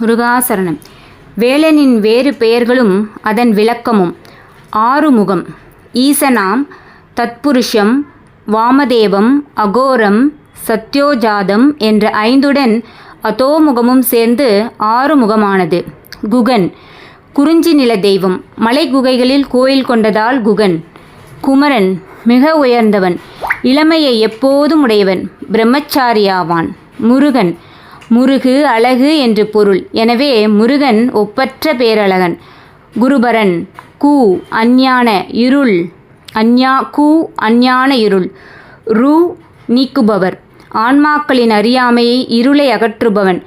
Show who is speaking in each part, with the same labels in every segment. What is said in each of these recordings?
Speaker 1: முருகாசரணம். வேலனின் வேறு பெயர்களும் அதன் விளக்கமும். ஆறுமுகம். ஈசனாம் தத்புருஷம் வாமதேவம் அகோரம் சத்யோஜாதம் என்ற ஐந்துடன் அதோமுகமும் சேர்ந்து ஆறுமுகமானது. குகன். குறிஞ்சி நில தெய்வம். மலை குகைகளில் கோயில் கொண்டதால் குகன். குமரன். மிக உயர்ந்தவன். இளமையை எப்போதும் உடையவன். பிரம்மச்சாரியாவான். முருகன். முருகு அழகு என்று பொருள். எனவே முருகன் ஒப்பற்ற பேரழகன். குருபரன் கூ அஞ்ஞான இருள். அஞ்ஞா கூ அஞ்ஞான இருள். ரு நீக்குபவர். ஆன்மாக்களின் அறியாமையை இருளை அகற்றுபவன்.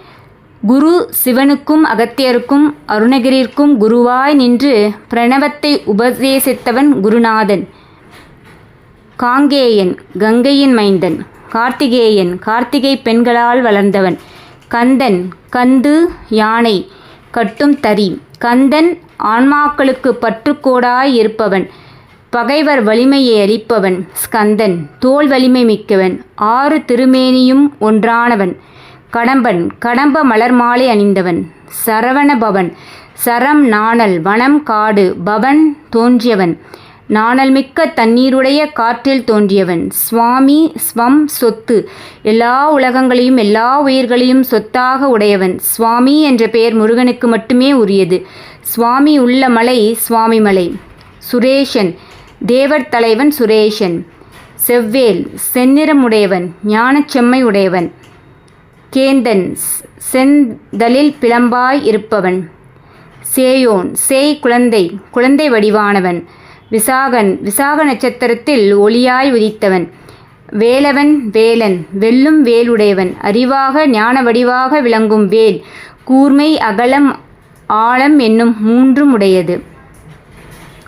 Speaker 1: குரு சிவனுக்கும் அகத்தியருக்கும் அருணகிரிற்கும் குருவாய் நின்று பிரணவத்தை உபதேசித்தவன் குருநாதன். காங்கேயன் கங்கையின் மைந்தன். கார்த்திகேயன் கார்த்திகை பெண்களால் வளர்ந்தவன். கந்தன் கந்து யானை கட்டும் தறி. கந்தன் ஆன்மாக்களுக்கு பற்றுக்கோடாய் இருப்பவன். பகைவர் வலிமையை அளிப்பவன் ஸ்கந்தன் தோல் வலிமை மிக்கவன். ஆறு திருமேனியும் ஒன்றானவன். கடம்பன் கடம்ப மலர் மாலை அணிந்தவன். சரவண பவன் சரம் நாணல் வனம் காடு பவன் தோன்றியவன். நாணல் மிக்க தண்ணீருடைய காற்றில் தோன்றியவன். சுவாமி ஸ்வம் சொத்து. எல்லா உலகங்களையும் எல்லா உயிர்களையும் சொத்தாக உடையவன். சுவாமி என்ற பெயர் முருகனுக்கு மட்டுமே உரியது. சுவாமி உள்ள மலை சுவாமி மலை. சுரேஷன். தேவர் தலைவன் சுரேஷன். செவ்வேல். செந்நிறம் உடையவன். ஞானச்செம்மை உடையவன். கேந்தன். செந்தலில் பிளம்பாய் இருப்பவன். சேயோன். சேய் குழந்தை. குழந்தை வடிவானவன். விசாகன் விசாக நட்சத்திரத்தில் ஒளியாய் உதித்தவன். வேலவன் வேலன் வெல்லும் வேலுடையவன். அறிவாக ஞான வடிவாக விளங்கும் வேல். கூர்மை அகலம் ஆழம் என்னும் மூன்றும் உடையது.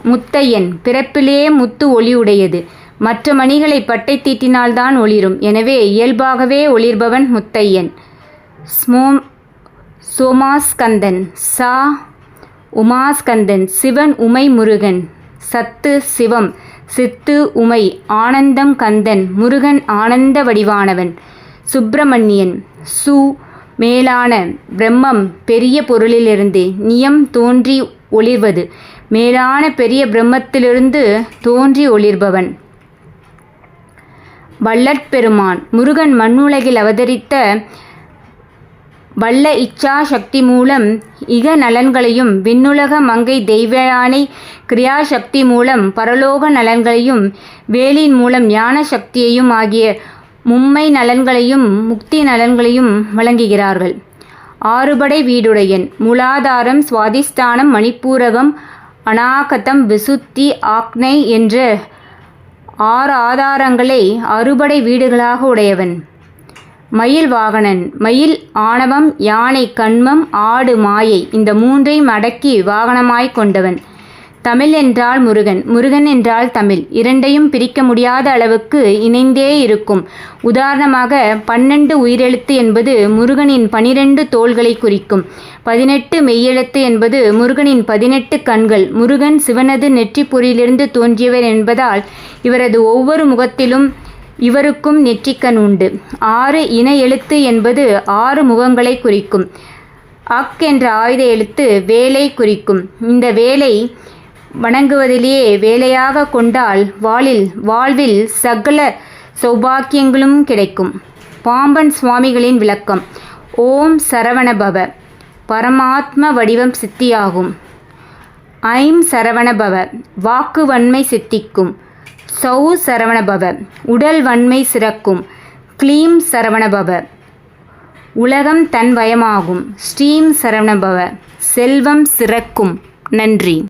Speaker 1: முத்தையன் பிறப்பிலே முத்து ஒளி உடையது. மற்ற மணிகளை பட்டை தீட்டினால்தான் ஒளிரும். எனவே இயல்பாகவே ஒளிர்பவன் முத்தையன். ஸ்மோ சோமாஸ்கந்தன் சா உமாஸ்கந்தன் சிவன் உமை முருகன். சத்து சிவம் சித்து உமை ஆனந்தம் கந்தன் முருகன் ஆனந்த வடிவானவன். சுப்பிரமணியன் சு மேலான பிரம்மம் பெரிய பொருளிலிருந்து நியம் தோன்றி ஒளிர்வது. மேலான பெரிய பிரம்மத்திலிருந்து தோன்றி ஒளிர்பவன். வள்ளற்பெருமான் முருகன் மண்ணுலகில் அவதரித்த வல்ல இச்சா சக்தி மூலம் இக நலன்களையும் விண்ணுலக மங்கை தெய்வயானை கிரியாசக்தி மூலம் பரலோக நலன்களையும் வேலின் மூலம் ஞான சக்தியையும் ஆகிய மும்மை நலன்களையும் முக்தி நலன்களையும் வழங்குகிறார்கள். ஆறுபடை வீடுடையன் மூலாதாரம் சுவாதிஷ்டானம் மணிப்பூரகம் அநாகதம் விசுத்தி ஆக்னை என்ற ஆறு ஆதாரங்களை அறுபடை வீடுகளாக உடையவன். மயில் வாகனன் மயில் ஆணவம் யானை கண்மம் ஆடு மாயை இந்த மூன்றையும் அடக்கி வாகனமாய் கொண்டவன். தமிழ் என்றால் முருகன் முருகன் என்றால் தமிழ். இரண்டையும் பிரிக்க முடியாத அளவுக்கு இணைந்தே இருக்கும். உதாரணமாக பன்னெண்டு உயிரெழுத்து என்பது முருகனின் பனிரெண்டு தோள்களை குறிக்கும். பதினெட்டு மெய்யெழுத்து என்பது முருகனின் பதினெட்டு கண்கள். முருகன் சிவனது நெற்றிப்பொறியிலிருந்து தோன்றியவர் என்பதால் இவரது ஒவ்வொரு முகத்திலும் இவருக்கும் நெற்றிக்கண் உண்டு. ஆறு இன எழுத்து என்பது ஆறு முகங்களை குறிக்கும். அக் என்ற ஆயுத எழுத்து வேலை குறிக்கும். இந்த வேலை வணங்குவதிலேயே வேலையாக கொண்டால் வாளில் வாழ்வில் சகல சௌபாக்கியங்களும் கிடைக்கும். பாம்பன் சுவாமிகளின் விளக்கம். ஓம் சரவணபவ. பரமாத்ம வடிவம் சித்தியாகும். ஐம் சரவணபவ. வாக்கு வன்மை சித்திக்கும். சௌ சரவணபவ. உடல் வன்மை சிறக்கும். க்ளீம் சரவணபவ. உலகம் தன் வயமாகும். ஸ்ரீம் சரவணபவ. செல்வம் சிறக்கும். நன்றி.